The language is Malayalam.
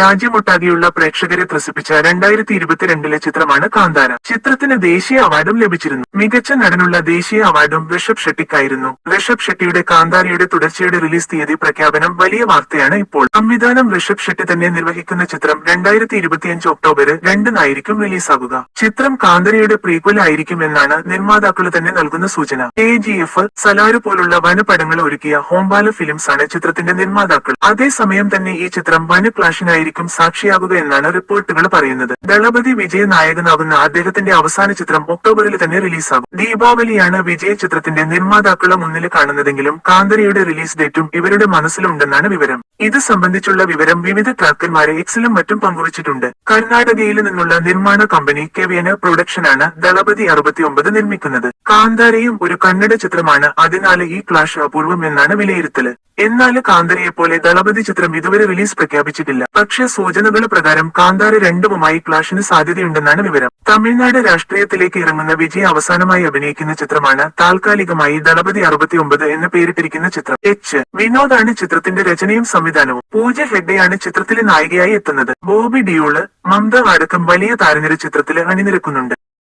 രാജ്യമൊട്ടാകെയുള്ള പ്രേക്ഷകരെ ത്രസിപ്പിച്ച രണ്ടായിരത്തി ഇരുപത്തിരണ്ടിലെ ചിത്രമാണ് കാന്താര. ചിത്രത്തിന് ദേശീയ അവാർഡും ലഭിച്ചിരുന്നു. മികച്ച നടനുള്ള ദേശീയ അവാർഡും ഋഷഭ് ഷെട്ടിക്കായിരുന്നു. ഋഷഭ് ഷെട്ടിയുടെ കാന്താരയുടെ തുടർച്ചയുടെ റിലീസ് തീയതി പ്രഖ്യാപനം വലിയ വാർത്തയാണ് ഇപ്പോൾ. സംവിധാനം ഋഷഭ് ഷെട്ടി തന്നെ നിർവഹിക്കുന്ന ചിത്രം രണ്ടായിരത്തി ഇരുപത്തിയഞ്ച് ഒക്ടോബർ രണ്ടിനായിരിക്കും റിലീസാകുക ചിത്രം കാന്തരയുടെ പ്രീക്വൽ ആയിരിക്കും എന്നാണ് നിർമ്മാതാക്കൾ തന്നെ നൽകുന്ന സൂചന. എ ജി എഫ് സലാര് പോലുള്ള വനപടങ്ങൾ ഒരുക്കിയ ഹോംബാല ഫിലിംസ് ആണ് ചിത്രത്തിന്റെ നിർമ്മാതാക്കൾ. അതേസമയം തന്നെ ഈ ചിത്രം വന ക്ലാഷിനായിരിക്കും സാക്ഷിയാകുക എന്നാണ് റിപ്പോർട്ടുകൾ പറയുന്നത്. ദളപതി വിജയ നായകനാകുന്ന അദ്ദേഹത്തിന്റെ അവസാന ചിത്രം ഒക്ടോബറിൽ തന്നെ റിലീസാകും. ദീപാവലിയാണ് വിജയ ചിത്രത്തിന്റെ നിർമ്മാതാക്കളെ മുന്നിൽ കാണുന്നതെങ്കിലും കാന്തരയുടെ റിലീസ് ഡേറ്റും ഇവരുടെ മനസ്സിലുണ്ടെന്നാണ് വിവരം. ഇത് സംബന്ധിച്ചുള്ള വിവരം വിവിധ ട്രാക്കന്മാരെ എക്സിലും മറ്റും പങ്കുവച്ചിട്ടുണ്ട്. കർണാടകയിൽ നിന്നുള്ള നിർമ്മാണ കമ്പനി കെവിയന പ്രൊഡക്ഷനാണ് ദളപതി അറുപത്തിയൊമ്പത് നിർമ്മിക്കുന്നത്. കാന്താരയും ഒരു കന്നഡ ചിത്രമാണ് അതിനാൽ ഈ ക്ലാഷ് അപൂർവം എന്നാണ് വിലയിരുത്തൽ. എന്നാൽ കാന്തരയെ പോലെ ദളപതി ചിത്രം ഇതുവരെ റിലീസ് പ്രഖ്യാപിച്ചിട്ടില്ല. പക്ഷേ സൂചനകൾ പ്രകാരം കാന്താര രണ്ടുമുമായി ക്ലാഷിന് സാധ്യതയുണ്ടെന്നാണ് വിവരം. തമിഴ്നാട് രാഷ്ട്രീയത്തിലേക്ക് ഇറങ്ങുന്ന വിജയ് അവസാനമായി അഭിനയിക്കുന്ന ചിത്രമാണ് താൽക്കാലികമായി ദളപതി അറുപത്തിയൊമ്പത് എന്ന് പേരിട്ടിരിക്കുന്ന ചിത്രം. എച്ച്. വിനോദാണ് ചിത്രത്തിന്റെ രചനയും സംവിധാനവും. പൂജ ഹെഡ്ഡയാണ് ചിത്രത്തിലെ നായികയായി എത്തുന്നത്. ബോബി ഡിയോൾ മമത അടക്കം വലിയ താരനിര ചിത്രത്തിൽ അണിനിരക്കുന്നുണ്ട്.